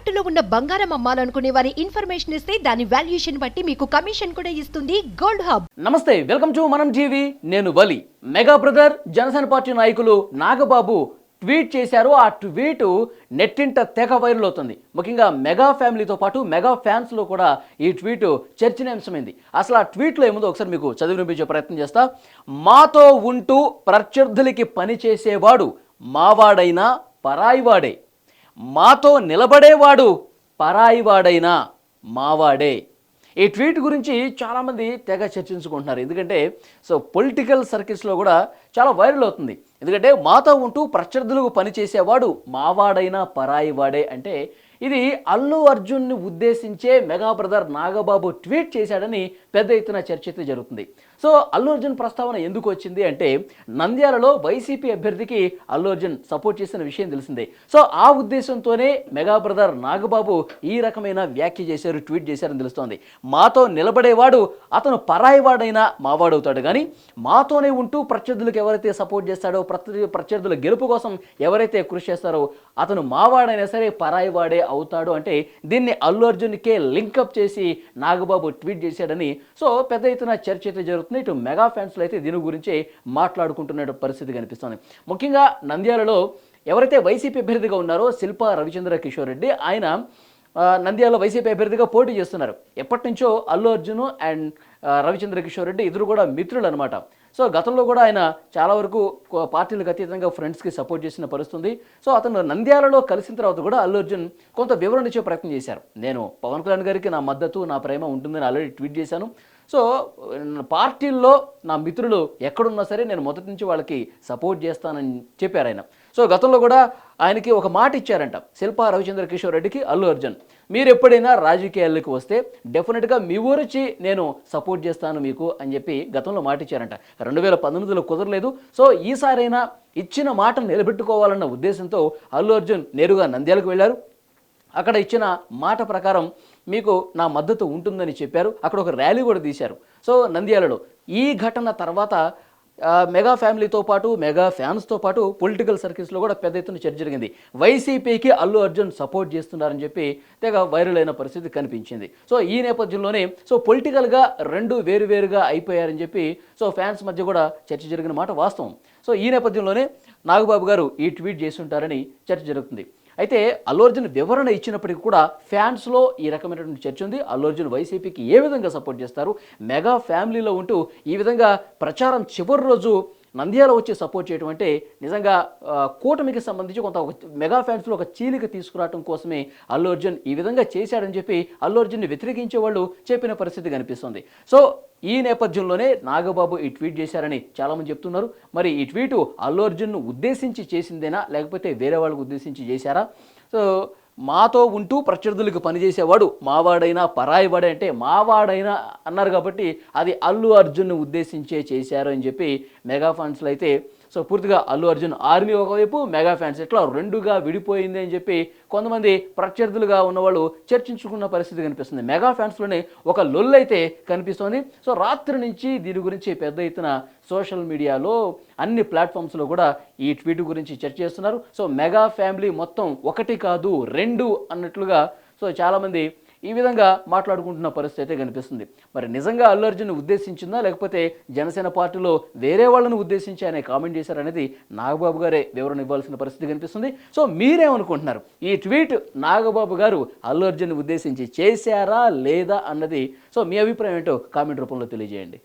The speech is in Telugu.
తాకట్టులో ఉన్న బంగారం అమ్మాలనుకునే వారి ఇన్ఫర్మేషన్ ఇస్తే దాని వాల్యుయేషన్ బట్టి మీకు కమిషన్ కూడా ఇస్తుంది గోల్డ్ హబ్. నమస్తే వెల్కమ్ టు మనం టీవీ. నేను Vali. Mega brother Janasena party నాయకులు నాగబాబు ట్వీట్ చేశారు. ఆ ట్వీట్ నెట్టింట తెగ వైరల్ అవుతుంది. ముఖ్యంగా మెగా ఫ్యామిలీతో పాటు మెగా ఫ్యాన్స్లో కూడా ఈ ట్వీట్ చర్చనీయాంశమైంది. అసలు ఆ ట్వీట్లో ఏముందో ఒకసారి మీకు చదివి వినిపించే ప్రయత్నం చేస్తా. మాతో ఉంటూ ప్రత్యర్థులకి పని చేసేవాడు మావాడైనా పరాయివాడే. మాతో నిలబడేవాడు పరాయివాడైనా మావాడే. ఈ ట్వీట్ గురించి చాలామంది తెగ చర్చించుకుంటున్నారు. ఎందుకంటే సో పొలిటికల్ సర్కిల్స్లో కూడా చాలా వైరల్ అవుతుంది. ఎందుకంటే మాతో ఉంటూ ప్రత్యర్థులకు పనిచేసేవాడు మావాడైనా పరాయివాడే అంటే ఇది అల్లు అర్జున్ని ఉద్దేశించే మెగా బ్రదర్ నాగబాబు ట్వీట్ చేశాడని పెద్ద ఎత్తున చర్చ అయితే జరుగుతుంది. సో అల్లు అర్జున్ ప్రస్తావన ఎందుకు వచ్చింది అంటే నంద్యాలలో వైసీపీ అభ్యర్థికి అల్లు అర్జున్ సపోర్ట్ చేసిన విషయం తెలిసిందే. సో ఆ ఉద్దేశంతోనే మెగా బ్రదర్ నాగబాబు ఈ రకమైన వ్యాఖ్య చేశారు ట్వీట్ చేశారని తెలుస్తోంది. మాతో నిలబడేవాడు అతను పరాయివాడైనా మావాడవుతాడు. కానీ మాతోనే ఉంటూ ప్రత్యర్థులకు ఎవరైతే సపోర్ట్ చేస్తాడో ప్రత్య ప్రత్యర్థుల గెలుపు కోసం ఎవరైతే కృషి చేస్తారో అతను మావాడైనా సరే పరాయివాడే అవుతాడు అంటే దీన్ని అల్లు అర్జున్కే లింకప్ చేసి నాగబాబు ట్వీట్ చేశాడని సో పెద్ద ఎత్తున చర్చ అయితే జరుగుతుంది. ఇటు మెగా ఫ్యాన్స్లో అయితే దీని గురించి మాట్లాడుకుంటున్న పరిస్థితి కనిపిస్తుంది. ముఖ్యంగా నంద్యాలలో ఎవరైతే వైసీపీ అభ్యర్థిగా ఉన్నారో శిల్పా రవిచంద్ర కిషోర్ రెడ్డి ఆయన నంద్యాలలో నంద్యాల వైసీపీ అభ్యర్థిగా పోటీ చేస్తున్నారు. ఎప్పటి నుంచో అల్లు అర్జున్ అండ్ రవిచంద్ర కిషోర్ రెడ్డి ఇద్దరు కూడా మిత్రులు అనమాట సో గతంలో కూడా ఆయన చాలా వరకు పార్టీలకు అతీతంగా ఫ్రెండ్స్కి సపోర్ట్ చేసిన పరిస్థితుంది. సో అతను నంద్యాలలో కలిసిన తర్వాత కూడా అల్లు అర్జున్ కొంత వివరణ ఇచ్చే ప్రయత్నం చేశారు. నేను పవన్ కళ్యాణ్ గారికి నా మద్దతు నా ప్రేమ ఉంటుందని ఆల్రెడీ ట్వీట్ చేశాను. సో పార్టీల్లో నా మిత్రులు ఎక్కడున్నా సరే నేను మొదటి నుంచి వాళ్ళకి సపోర్ట్ చేస్తానని చెప్పారు ఆయన. సో గతంలో కూడా ఆయనకి ఒక మాట ఇచ్చారంట శిల్పా రవిచంద్ర కిషోర్ రెడ్డికి అల్లు అర్జున్ మీరు ఎప్పుడైనా రాజకీయాల్లోకి వస్తే డెఫినెట్గా మీ ఊరొచ్చి నేను సపోర్ట్ చేస్తాను మీకు అని చెప్పి గతంలో మాట ఇచ్చారంట. రెండు వేల పంతొమ్మిదిలో కుదరలేదు. సో ఈసారైనా ఇచ్చిన మాట నిలబెట్టుకోవాలన్న ఉద్దేశంతో అల్లు అర్జున్ నేరుగా నంద్యాలకు వెళ్ళారు. అక్కడ ఇచ్చిన మాట ప్రకారం మీకు నా మద్దతు ఉంటుందని చెప్పారు. అక్కడ ఒక ర్యాలీ కూడా తీశారు. సో నంద్యాలలో ఈ ఘటన తర్వాత మెగా ఫ్యామిలీతో పాటు మెగా ఫ్యాన్స్తో పాటు పొలిటికల్ సర్కిల్స్లో కూడా పెద్ద ఎత్తున చర్చ జరిగింది. వైసీపీకి అల్లు అర్జున్ సపోర్ట్ చేస్తున్నారని చెప్పి తెగ వైరల్ అయిన పరిస్థితి కనిపించింది. సో ఈ నేపథ్యంలోనే సో పొలిటికల్గా రెండు వేరువేరుగా అయిపోయారని చెప్పి సో ఫ్యాన్స్ మధ్య కూడా చర్చ జరిగిన మాట వాస్తవం. సో ఈ నేపథ్యంలోనే నాగబాబు గారు ఈ ట్వీట్ చేసి ఉంటారని చర్చ జరుగుతుంది. అయితే అల్లు అర్జున్ వివరణ ఇచ్చినప్పటికీ కూడా ఫ్యాన్స్లో ఈ రకమైనటువంటి చర్చ ఉంది. అల్లు అర్జున్ వైసీపీకి ఏ విధంగా సపోర్ట్ చేస్తారు? మెగా ఫ్యామిలీలో ఉంటూ ఈ విధంగా ప్రచారం చివరి రోజు నంద్యాల వచ్చి సపోర్ట్ చేయడం అంటే నిజంగా కూటమికి సంబంధించి కొంత ఒక మెగా ఫ్యాన్స్లో ఒక చీలిక తీసుకురావడం కోసమే అల్లు అర్జున్ ఈ విధంగా చేశాడని చెప్పి అల్లు అర్జున్ని వ్యతిరేకించే వాళ్ళు చెప్పిన పరిస్థితి కనిపిస్తుంది. సో ఈ నేపథ్యంలోనే నాగబాబు ఈ ట్వీట్ చేశారని చాలామంది చెప్తున్నారు. మరి ఈ ట్వీటు అల్లు అర్జున్ను ఉద్దేశించి చేసిందేనా? లేకపోతే వేరే వాళ్ళకు ఉద్దేశించి చేశారా? సో మాతో ఉంటూ ప్రత్యర్థులకు పనిచేసేవాడు మావాడైనా పరాయివాడే అంటే మావాడైనా అన్నారు కాబట్టి అది అల్లు అర్జున్ను ఉద్దేశించే చేశారు అని చెప్పి మెగా ఫాన్స్లో అయితే సో పూర్తిగా అల్లు అర్జున్ ఆర్మీ ఒకవైపు మెగా ఫ్యాన్స్ ఇట్లా రెండుగా విడిపోయింది అని చెప్పి కొంతమంది ప్రత్యర్థులుగా ఉన్నవాళ్ళు చర్చించుకున్న పరిస్థితి కనిపిస్తుంది. మెగా ఫ్యాన్స్లోనే ఒక లొల్ అయితే కనిపిస్తోంది. సో రాత్రి నుంచి దీని గురించి పెద్ద ఎత్తున సోషల్ మీడియాలో అన్ని ప్లాట్ఫామ్స్లో కూడా ఈ ట్వీట్ గురించి చర్చ చేస్తున్నారు. సో మెగా ఫ్యామిలీ మొత్తం ఒకటి కాదు రెండు అన్నట్లుగా సో చాలామంది ఈ విధంగా మాట్లాడుకుంటున్న పరిస్థితి అయితే కనిపిస్తుంది. మరి నిజంగా అల్లు అర్జున్ ఉద్దేశించిందా? లేకపోతే జనసేన పార్టీలో వేరే వాళ్ళని ఉద్దేశించి ఆయన కామెంట్ చేశారనేది నాగబాబు గారే వివరణ ఇవ్వాల్సిన పరిస్థితి కనిపిస్తుంది. సో మీరేమనుకుంటున్నారు? ఈ ట్వీట్ నాగబాబు గారు అల్లు అర్జున్ ఉద్దేశించి చేశారా లేదా అన్నది? సో మీ అభిప్రాయం ఏంటో కామెంట్ రూపంలో తెలియజేయండి.